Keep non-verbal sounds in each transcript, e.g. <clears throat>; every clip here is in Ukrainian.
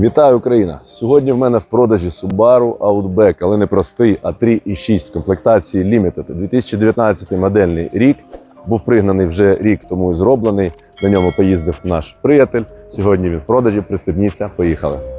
Вітаю, Україна! Сьогодні в мене в продажі Subaru Outback, але не простий, а 3,6 комплектації Limited. 2019 модельний рік. Був пригнаний вже рік тому і зроблений. На ньому поїздив наш приятель. Сьогодні він в продажі. Пристебніться, поїхали.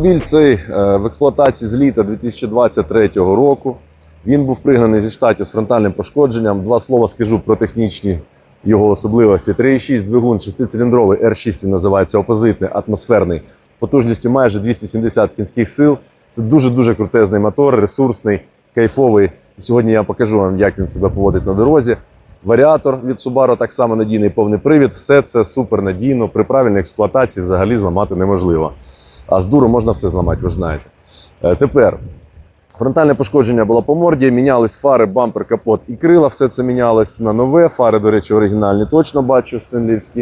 Автомобіль цей е, в експлуатації з літа 2023 року. Він був пригнаний зі штатів з фронтальним пошкодженням. Два слова скажу про технічні його особливості. 3,6 двигун, 6-циліндровий R6 він називається опозитний, атмосферний, потужністю майже 270 кінських сил. Це дуже-дуже крутезний мотор, ресурсний, кайфовий. Сьогодні я покажу вам, як він себе поводить на дорозі. Варіатор від Subaru так само надійний повний привід. Все це супер надійно. При правильній експлуатації взагалі зламати неможливо. А з дуру можна все зламати, ви ж знаєте. Е, Тепер фронтальне пошкодження було по морді, мінялись фари, бампер, капот і крила. Все це мінялось на нове. Фари, до речі, оригінальні точно бачу стенлівські.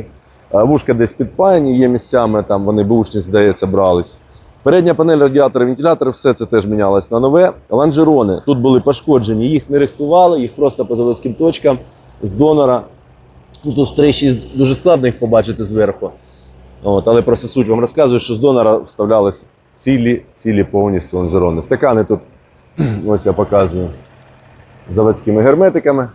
Е, Вушка десь підпаяні, є місцями, там вони бушні, здається, брались. Передня панель радіатори, вентилятори, все це теж мінялось на нове. Ланжерони тут були пошкоджені, їх не рихтували, їх просто по заводським точкам з донора. Ну, тут в 3.6 дуже складно їх побачити зверху. От, але просто суть вам розказую, що з донора вставлялись цілі, цілі повністю лонжерони. Стакани тут, <clears throat> ось я показую, заводськими герметиками.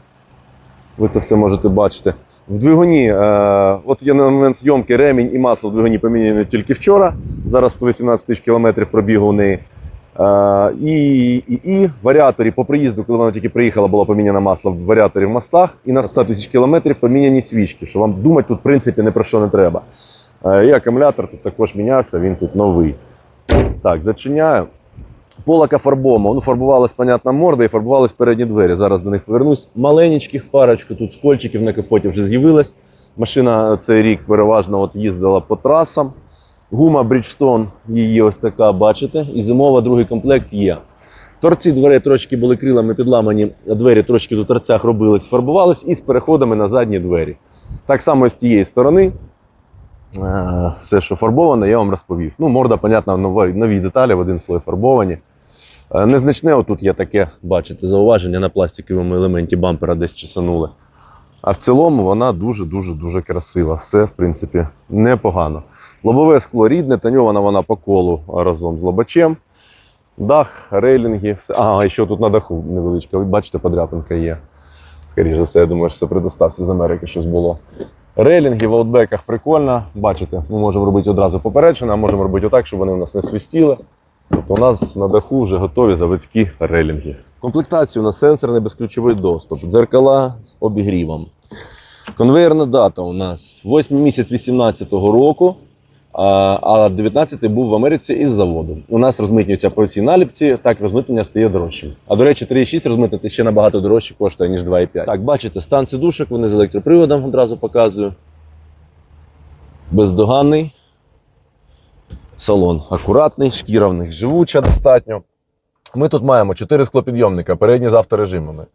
Ви це все можете бачити. В двигуні, е, от є на момент зйомки ремінь і масло в двигуні поміняні тільки вчора. Зараз 118 тисяч кілометрів пробігу у неї. Е, і, і, і варіаторі по приїзду, коли вона тільки приїхала, було поміняне масло в варіаторі в мостах, і на 100 тисяч кілометрів поміняні свічки, що вам думати тут, в принципі, не про що не треба. Е, і акумулятор тут також мінявся, він тут новий. Так, зачиняю. Полока фарбома. Ну, фарбувалась, понятно, морда і фарбувались передні двері. Зараз до них повернусь. Маленьких парочку, тут скольчиків на капоті вже з'явилось. Машина цей рік переважно от їздила по трасам. Гума Bridgestone її ось така, бачите. І зимова другий комплект є. Торці дверей трошки були крилами підламані, двері трошки до торцях робились, фарбувались і з переходами на задні двері. Так само з тієї сторони. Е, Все, що фарбоване, я вам розповів. Ну, морда, понятно, нові, нові деталі в один слой фарбовані. Е, Незначне отут є таке, бачите, зауваження на пластиковому елементі бампера десь чесанули. А в цілому вона дуже-дуже дуже красива. Все, в принципі, непогано. Лобове скло рідне, тоньована вона по колу разом з лобачем. Дах, рейлінги, все. Ага, і ще тут на даху невеличка. Ви бачите, подряпинка є. Скоріше за все, я думаю, що це при доставці з Америки щось було. Рейлінги в аутбеках прикольно. Бачите, ми можемо робити одразу попередження, а можемо робити отак, щоб вони у нас не свистіли. Тобто у нас на даху вже готові заводські рейлінги. В комплектації у нас сенсорний безключовий доступ, дзеркала з обігрівом. Конвейерна дата у нас 8 місяць 18-го року, а а 19-й був в Америці із заводу. У нас розмитнюється по цій наліпці, так розмитнення стає дорожчим. А до речі, 3,6 розмитнити ще набагато дорожче коштує, ніж 2,5. Так, бачите, стан сидушок, вони з електроприводом одразу показую. Бездоганний. Салон акуратний, шкіра в них живуча достатньо. Ми тут маємо 4 склопідйомника, передні з авторежимами,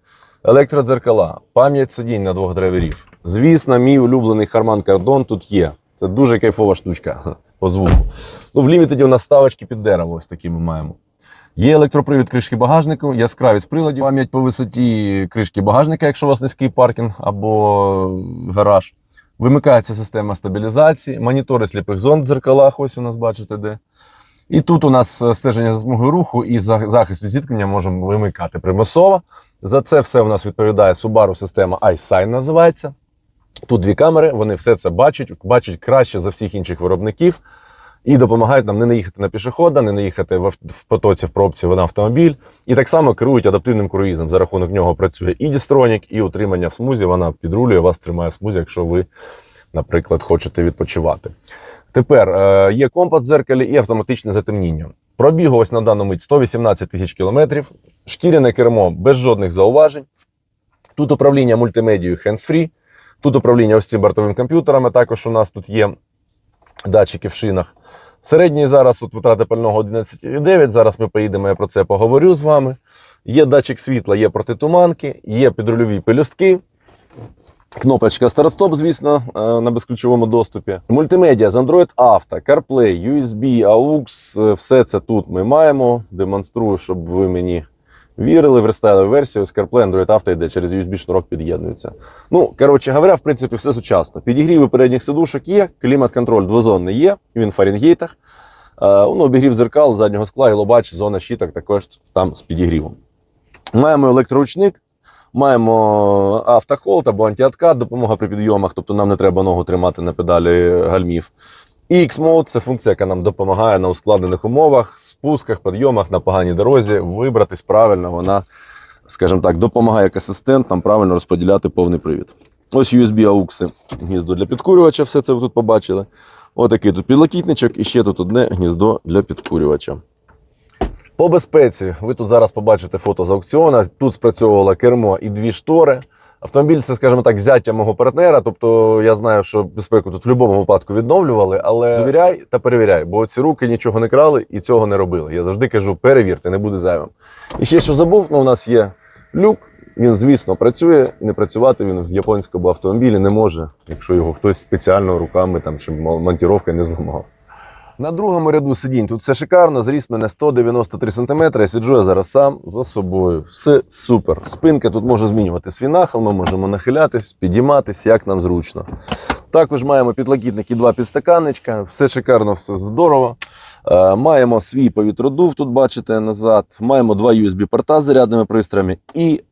електродзеркала, пам'ять сидінь на двох драйверів. Звісно, мій улюблений Harman Kardon тут є. Це дуже кайфова штучка <laughs> по звуку. Ну, в лімітеді у нас ставочки під дерево, ось такі ми маємо. Є електропривід кришки багажнику, яскравість приладів, пам'ять по висоті кришки багажника, якщо у вас низький паркінг або гараж. Вимикається система стабілізації, монітори сліпих зон в дзеркалах, ось у нас бачите де. І тут у нас е, стеження за смугою руху і захист від зіткнення можемо вимикати примусово. За це все у нас відповідає Subaru система iSign називається. Тут дві камери, вони все це бачать, бачать краще за всіх інших виробників і допомагають нам не наїхати на пішохода, не наїхати в, в потоці в пробці на автомобіль. І так само керують адаптивним круїзом. За рахунок нього працює і дістронік, і утримання в смузі. Вона підрулює, вас тримає в смузі, якщо ви, наприклад, хочете відпочивати. Тепер е, є компас в дзеркалі і автоматичне затемніння. Пробігу ось на дану мить 118 тисяч кілометрів. Шкіряне кермо без жодних зауважень. Тут управління мультимедією hands-free. Тут управління ось цим бортовим комп'ютерами. Також у нас тут є датчики в шинах. Середній зараз от витрати пального 11,9. Зараз ми поїдемо, я про це поговорю з вами. Є датчик світла, є протитуманки, є підрульові пелюстки. Кнопочка старт-стоп, звісно, е, на безключовому доступі. Мультимедіа з Android Auto, CarPlay, USB, AUX. е, Все це тут ми маємо. Демонструю, щоб ви мені вірили в рестайловій версії. Ось CarPlay, Android Auto йде через USB шнурок під'єднується. Ну, коротше говоря, в принципі, все сучасно. Підігріви передніх сидушок є, клімат-контроль двозонний є, він в Фаренгейтах. Е, ну, обігрів зеркал, заднього скла і лобач, зона щиток також там з підігрівом. Маємо електроручник, маємо автохолд або антиоткат, допомога при підйомах, тобто нам не треба ногу тримати на педалі гальмів. X-Mode – це функція, яка нам допомагає на ускладнених умовах, спусках, підйомах на поганій дорозі вибратись правильно. Вона, скажімо так, допомагає як асистент нам правильно розподіляти повний привід. Ось USB AUX, гніздо для підкурювача, все це ви тут побачили. Отакий тут підлокітничок і ще тут одне гніздо для підкурювача. По безпеці, ви тут зараз побачите фото з аукціону. Тут спрацьовувало кермо і дві штори. Автомобіль це, скажімо так, зяття мого партнера. Тобто я знаю, що безпеку тут в будь-якому випадку відновлювали, але довіряй та перевіряй, бо ці руки нічого не крали і цього не робили. Я завжди кажу, перевірте, не буде зайвим. І ще що забув, ну, у нас є люк. Він, звісно, працює, і не працювати він в японському автомобілі не може, якщо його хтось спеціально руками там чи монтіровка не зламав. На другому ряду сидінь тут все шикарно. Зріст мене 193 см. Я сиджу я зараз сам за собою. Все супер. Спинка тут може змінювати свій нахил. Ми можемо нахилятись, підійматись, як нам зручно. Також маємо підлокітник і два підстаканничка. Все шикарно, все здорово. Е, маємо свій повітродув, тут бачите назад. Маємо два USB-порта з зарядними пристроями і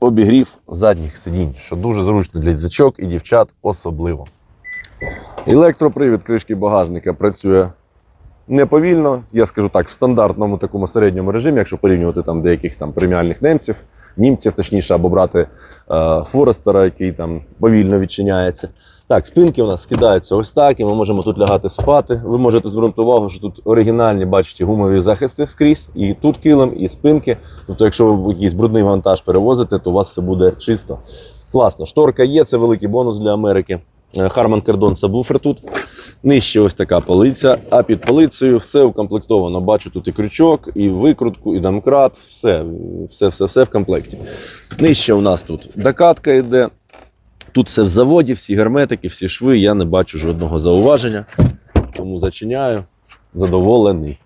обігрів задніх сидінь, що дуже зручно для діточок і дівчат особливо. Електропривід кришки багажника працює не повільно, я скажу так, в стандартному такому середньому режимі, якщо порівнювати там деяких там преміальних немців, німців, точніше, або брати е, Форестера, який там повільно відчиняється. Так, спинки у нас скидаються ось так, і ми можемо тут лягати спати. Ви можете звернути увагу, що тут оригінальні, бачите, гумові захисти скрізь, і тут килим, і спинки. Тобто, якщо ви якийсь брудний вантаж перевозите, то у вас все буде чисто. Класно. Шторка є, це великий бонус для Америки. Харман Кардон сабвуфер тут. Нижче ось така полиця, а під полицею все укомплектовано. Бачу тут і крючок, і викрутку, і домкрат, все, все, все, все в комплекті. Нижче у нас тут докатка йде. Тут все в заводі, всі герметики, всі шви. Я не бачу жодного зауваження. Тому зачиняю. Задоволений.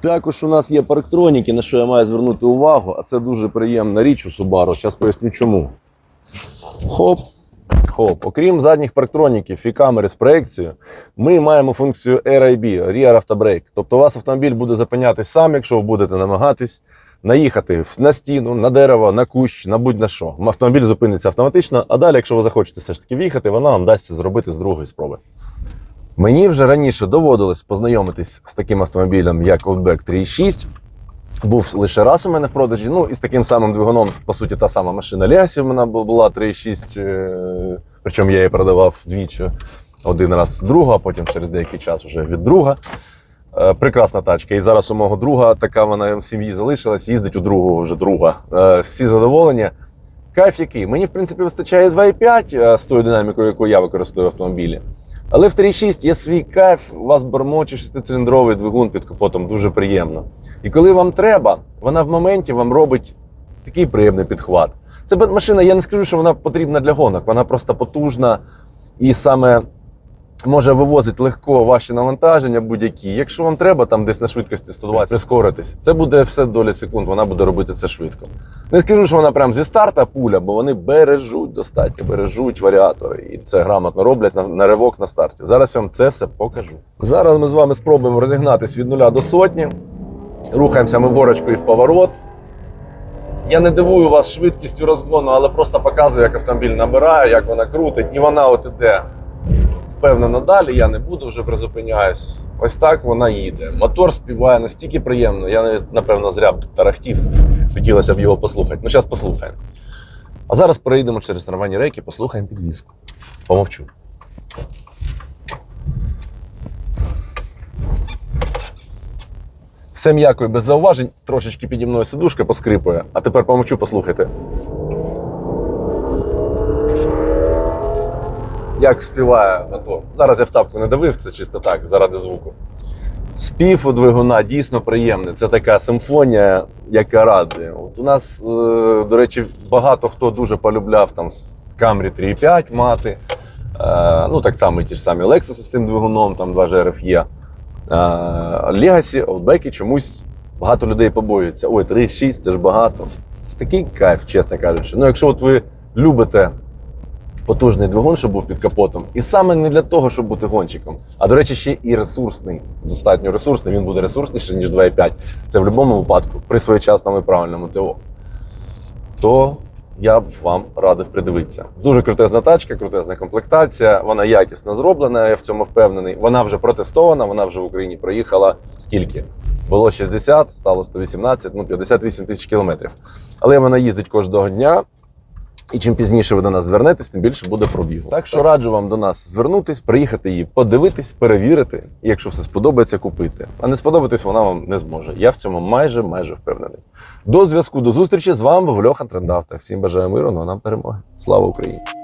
Також у нас є парктроніки, на що я маю звернути увагу, а це дуже приємна річ у Subaru. Зараз поясню чому. Хоп. Хоп. Окрім задніх парктроніків і камери з проекцією, ми маємо функцію RIB Rear Auto Brake. Тобто у вас автомобіль буде зупинятись сам, якщо ви будете намагатись наїхати на стіну, на дерево, на кущ, на будь-на що. Автомобіль зупиниться автоматично, а далі, якщо ви захочете все ж таки в'їхати, вона вам дасть зробити з другої спроби. Мені вже раніше доводилось познайомитись з таким автомобілем, як Outback 3.6. Був лише раз у мене в продажі. Ну і з таким самим двигуном, по суті, та сама машина Леасі в мене була 3.6. Причому я її продавав двічі. Один раз друга, а потім через деякий час вже від друга. Е, Прекрасна тачка. І зараз у мого друга така вона в сім'ї залишилась, їздить у другого вже друга. Е, Всі задоволені. Кайф який? Мені, в принципі, вистачає 2,5 е, з тою динамікою, яку я використовую в автомобілі. Але в 3.6 є свій кайф, у вас бормоче шестициліндровий двигун під капотом, дуже приємно. І коли вам треба, вона в моменті вам робить такий приємний підхват. Це машина, я не скажу, що вона потрібна для гонок, вона просто потужна і саме може вивозити легко ваші навантаження будь-які. Якщо вам треба там десь на швидкості 120 прискоритись, це буде все доля секунд, вона буде робити це швидко. Не скажу, що вона прям зі старта пуля, бо вони бережуть достатньо, бережуть варіатори. І це грамотно роблять на, на ривок на старті. Зараз я вам це все покажу. Зараз ми з вами спробуємо розігнатись від нуля до сотні. Рухаємося ми горочкою в поворот. Я не дивую вас швидкістю розгону, але просто показую, як автомобіль набирає, як вона крутить, і вона от іде впевнено далі. Я не буду вже призупиняюсь. Ось так вона їде. Мотор співає настільки приємно. Я напевно зря тарахтів. Хотілося б його послухати. Ну, зараз послухаємо. А зараз перейдемо через нормальні рейки, послухаємо підвізку. Помовчу. Все м'яко і без зауважень, трошечки піді мною сидушка поскрипує, а тепер помовчу, послухайте. Як співає мотор. Зараз я в тапку не давив, це чисто так, заради звуку. Спів у двигуна дійсно приємний. Це така симфонія, яка радує. От у нас, е, до речі, багато хто дуже полюбляв там Camry 3.5 мати. Е, ну, так само і ті ж самі Lexus з цим двигуном, там 2 GRF є. Е, Legacy, чомусь багато людей побоюються. Ой, 3.6 це ж багато. Це такий кайф, чесно кажучи. Ну, якщо от ви любите потужний двигун, щоб був під капотом. І саме не для того, щоб бути гонщиком, а до речі, ще і ресурсний. Достатньо ресурсний. Він буде ресурсніший, ніж 2,5. Це в будь-якому випадку при своєчасному і правильному ТО. То я б вам радив придивитися. Дуже крутезна тачка, крутезна комплектація. Вона якісно зроблена, я в цьому впевнений. Вона вже протестована, вона вже в Україні проїхала скільки? Було 60, стало 118, ну 58 тисяч кілометрів. Але вона їздить кожного дня. І чим пізніше ви до нас звернетесь, тим більше буде пробігу. Так що раджу вам до нас звернутись, приїхати її, подивитись, перевірити. І якщо все сподобається, купити. А не сподобатись, вона вам не зможе. Я в цьому майже майже впевнений. До зв'язку, до зустрічі з вами був Льохан Трендавта. Всім бажаю миру, ну а нам перемоги. Слава Україні!